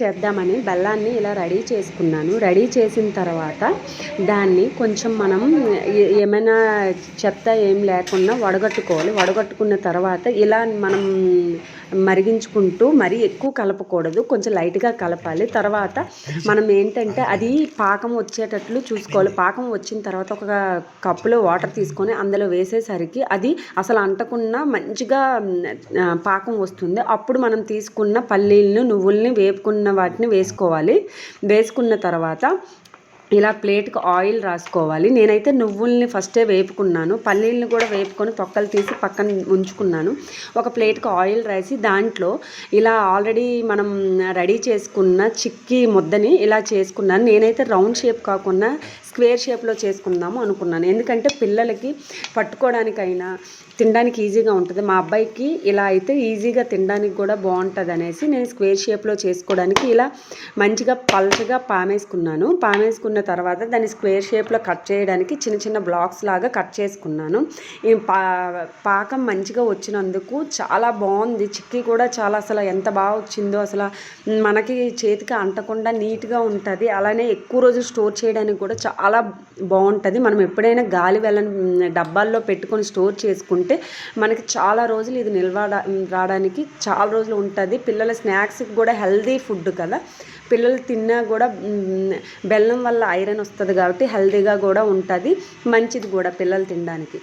చేద్దామని బెల్లాన్ని ఇలా రెడీ చేసుకున్నాను. రెడీ చేసిన తర్వాత దాన్ని కొంచెం మనం ఏమైనా చెత్త ఏం లేకుండా వడగట్టుకోవాలి. వడగట్టుకున్న తర్వాత ఇలా మనం మరిగించుకుంటూ మరీ ఎక్కువ కలపకూడదు. కొంచెం లైట్గా కలపాలి. తర్వాత మనం ఏంటంటే అది పాకం వచ్చేటట్లు చూసుకోవాలి. పాకం వచ్చిన తర్వాత ఒక కప్పులో వాటర్ తీసుకొని అందులో వేసేసరికి అది అసలు అంటకుండా మంచిగా పాకం వస్తుంది. అప్పుడు మనం తీసుకున్న పల్లీలను నువ్వుల్ని వేపుకున్న ఉన్న వాటిని వేసుకోవాలి. వేసుకున్న తర్వాత ఇలా ప్లేట్కి ఆయిల్ రాసుకోవాలి. నేనైతే నువ్వుల్ని ఫస్టే వేపుకున్నాను. పల్లీలను కూడా వేపుకొని తొక్కలు తీసి పక్కన ఉంచుకున్నాను. ఒక ప్లేట్కి ఆయిల్ రాసి దాంట్లో ఇలా ఆల్రెడీ మనం రెడీ చేసుకున్న చిక్కీ ముద్దని ఇలా చేసుకున్నాను. నేనైతే రౌండ్ షేప్ కాకుండా స్క్వేర్ షేప్లో చేసుకుందాము అనుకున్నాను. ఎందుకంటే పిల్లలకి పట్టుకోవడానికైనా తినడానికి ఈజీగా ఉంటుంది. మా అబ్బాయికి ఇలా అయితే ఈజీగా తినడానికి కూడా బాగుంటుంది అనేసి నేను స్క్వేర్ షేప్లో చేసుకోవడానికి ఇలా మంచిగా పల్చగా పామేసుకున్నాను. పామేసుకున్న తర్వాత దాన్ని స్క్వేర్ షేప్లో కట్ చేయడానికి చిన్న చిన్న బ్లాక్స్ లాగా కట్ చేసుకున్నాను. ఈ పా పాకం మంచిగా వచ్చినందుకు చాలా బాగుంది. చిక్కీ కూడా చాలా అసలు ఎంత బాగా వచ్చిందో అసలు మనకి చేతికి అంటకుండా నీట్గా ఉంటుంది. అలానే ఎక్కువ రోజులు స్టోర్ చేయడానికి కూడా చాలా బాగుంటుంది. మనం ఎప్పుడైనా గాలి వెళ్ళని డబ్బాల్లో పెట్టుకొని స్టోర్ చేసుకుంటే మనకి చాలా రోజులు ఇది నిల్వ రావడానికి చాలా రోజులు ఉంటుంది. పిల్లల స్నాక్స్కి కూడా హెల్దీ ఫుడ్ కదా. పిల్లలు తిన్నా కూడా బెల్లం వల్ల ఐరన్ వస్తుంది కాబట్టి హెల్దీగా కూడా ఉంటుంది. మంచిది కూడా పిల్లలు తినడానికి.